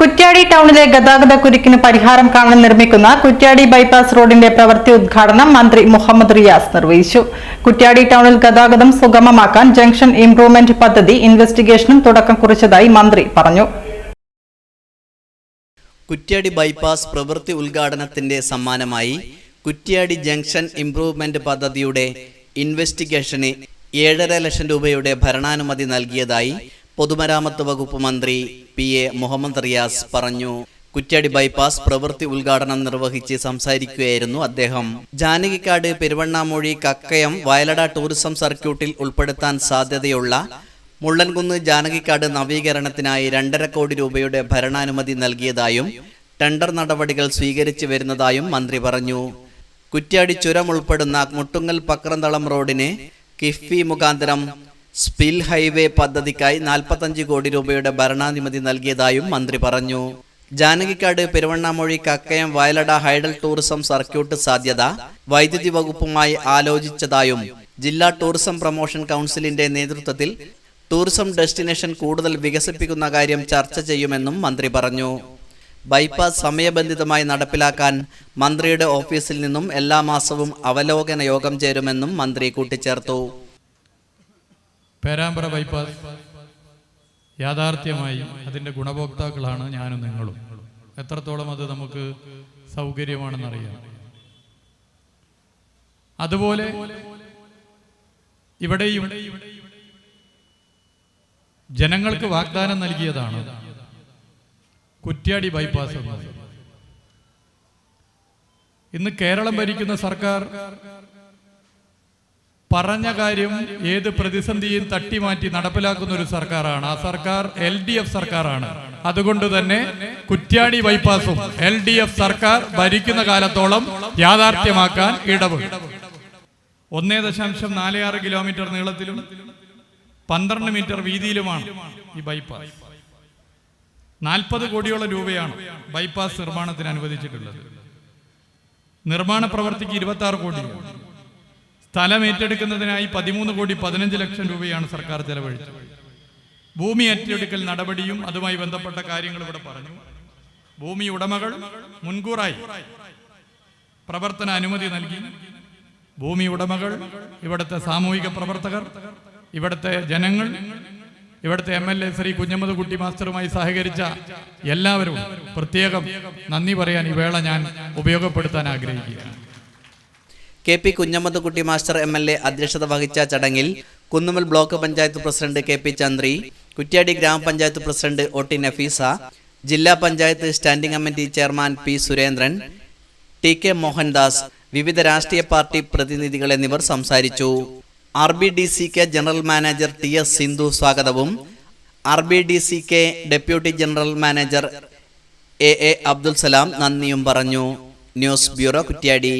കുറ്റ്യാടി ടൗണിലെ ഗതാഗത കുരുക്കിന് പരിഹാരം കാണാൻ നിർമ്മിക്കുന്ന കുറ്റ്യാടി ബൈപ്പാസ് റോഡിന്റെ പ്രവൃത്തി ഉദ്ഘാടനം മന്ത്രി മുഹമ്മദ് റിയാസ് നിർവഹിച്ചു. കുറ്റ്യാടി ടൗണിൽ ഗതാഗതം സുഗമമാക്കാൻ ജംഗ്ഷൻ ഇംപ്രൂവ്മെന്റ് പദ്ധതി ഇൻവെസ്റ്റിഗേഷനും തുടക്കം കുറിച്ചതായി മന്ത്രി പറഞ്ഞു. കുറ്റ്യാടി ബൈപ്പാസ് പ്രവൃത്തി ഉദ്ഘാടനത്തിന്റെ സമ്മാനമായി കുറ്റ്യാടി ജംഗ്ഷൻ ഇംപ്രൂവ്മെന്റ് പദ്ധതിയുടെ ഇൻവെസ്റ്റിഗേഷന് ഏഴര ലക്ഷം രൂപയുടെ ഭരണാനുമതി നൽകിയതായി പൊതുമരാമത്ത് വകുപ്പ് മന്ത്രി പി എ മുഹമ്മദ് റിയാസ് പറഞ്ഞു. കുറ്റ്യാടി ബൈപ്പാസ് പ്രവൃത്തി ഉദ്ഘാടനം നിർവഹിച്ച് സംസാരിക്കുകയായിരുന്നു അദ്ദേഹം. ജാനകിക്കാട് പെരുവണ്ണാമൊഴി കക്കയം വയലട ടൂറിസം സർക്യൂട്ടിൽ ഉൾപ്പെടുത്താൻ സാധ്യതയുള്ള മുള്ളൻകുന്ന് ജാനകിക്കാട് നവീകരണത്തിനായി രണ്ടര കോടി രൂപയുടെ ഭരണാനുമതി നൽകിയതായും ടെണ്ടർ നടപടികൾ സ്വീകരിച്ചു വരുന്നതായും മന്ത്രി പറഞ്ഞു. കുറ്റ്യാടി ചുരം ഉൾപ്പെടുന്ന മുട്ടുങ്ങൽ പക്രന്തളം റോഡിന് കിഫ്ബി മുഖാന്തരം സ്പിൽ ഹൈവേ പദ്ധതിക്കായി നാൽപ്പത്തഞ്ച് കോടി രൂപയുടെ ഭരണാനുമതി നൽകിയതായും മന്ത്രി പറഞ്ഞു. Janakikkad Peruvannamuzhi Kakkayam Vayalada hydel tourism circuit സാധ്യത വൈദ്യുതി വകുപ്പുമായി ആലോചിച്ചതായും ജില്ലാ ടൂറിസം പ്രൊമോഷൻ കൗൺസിലിന്റെ നേതൃത്വത്തിൽ ടൂറിസം ഡെസ്റ്റിനേഷൻ കൂടുതൽ വികസിപ്പിക്കുന്ന കാര്യം ചർച്ച ചെയ്യുമെന്നും മന്ത്രി പറഞ്ഞു. ബൈപ്പാസ് സമയബന്ധിതമായി നടപ്പിലാക്കാൻ മന്ത്രിയുടെ ഓഫീസിൽ നിന്നും എല്ലാ മാസവും അവലോകന യോഗം ചേരുമെന്നും മന്ത്രി കൂട്ടിച്ചേർത്തു. പേരാമ്പ്ര ബൈപ്പാസ്. യാഥാർത്ഥ്യമായി അതിന്റെ ഗുണഭോക്താക്കളാണ് ഞാനും നിങ്ങളും. എത്രത്തോളം അത് നമുക്ക് സൗകര്യമാണെന്നറിയാം. അതുപോലെ ഇവിടെയും ജനങ്ങൾക്ക് വാഗ്ദാനം നൽകിയതാണ് കുറ്റ്യാടി ബൈപ്പാസ് എന്നത് ഇന്ന് കേരളം ഭരിക്കുന്ന സർക്കാർ പറഞ്ഞ കാര്യം ഏത് പ്രതിസന്ധിയും തട്ടിമാറ്റി നടപ്പിലാക്കുന്ന ഒരു സർക്കാരാണ്. ആ സർക്കാർ എൽ ഡി എഫ് സർക്കാരാണ്. അതുകൊണ്ട് തന്നെ കുറ്റ്യാടി ബൈപ്പാസും എൽ ഡി എഫ് സർക്കാർ ഭരിക്കുന്ന കാലത്തോളം യാഥാർത്ഥ്യമാക്കാൻ ഇടപെടും ഒന്നേ ദശാംശം നാല് ആറ് കിലോമീറ്റർ നീളത്തിലും പന്ത്രണ്ട് മീറ്റർ വീതിയിലുമാണ് ഈ ബൈപ്പാസ്. നാൽപ്പത് കോടിയോളം രൂപയാണ് ബൈപ്പാസ് നിർമ്മാണത്തിന് അനുവദിച്ചിട്ടുള്ളത്. നിർമ്മാണ പ്രവർത്തിക്ക് ഇരുപത്തി ആറ് കോടിയാണ്. സ്ഥലം ഏറ്റെടുക്കുന്നതിനായി പതിമൂന്ന് കോടി പതിനഞ്ച് ലക്ഷം രൂപയാണ് സർക്കാർ ചെലവഴിച്ചത്. ഭൂമി ഏറ്റെടുക്കൽ നടപടിയും അതുമായി ബന്ധപ്പെട്ട കാര്യങ്ങൾ ഇവിടെ പറഞ്ഞു. ഭൂമി ഉടമകൾ മുൻകൂറായി പ്രവർത്തന അനുമതി നൽകി. ഭൂമി ഉടമകൾ ഇവിടുത്തെ സാമൂഹിക പ്രവർത്തകർ ഇവിടുത്തെ ജനങ്ങൾ ഇവിടുത്തെ M L A Shri Kunhammad Kutty മാസ്റ്ററുമായി സഹകരിച്ച എല്ലാവരും പ്രത്യേകം നന്ദി പറയാൻ ഈ വേള ഞാൻ ഉപയോഗപ്പെടുത്താൻ ആഗ്രഹിക്കുകയാണ്. K P Kunhammadkutty master M L A അധ്യക്ഷത വഹിച്ച ചടങ്ങിൽ Kunnummal block panchayat president K P Chandri Kuttiadi grama panchayat president O T Nafeesa ജില്ലാ panchayat standing committee chairman P Surendran T K Mohandas വിവിധ രാഷ്ട്രീയ പാർട്ടി പ്രതിനിധികൾ എന്നിവർ സംസാരിച്ചു. R B D C K general manager T S Sindhu സ്വാഗതവും. R B D C K deputy general manager A A Abdul Salam നന്ദിയും പറഞ്ഞു. News bureau Kuttiadi.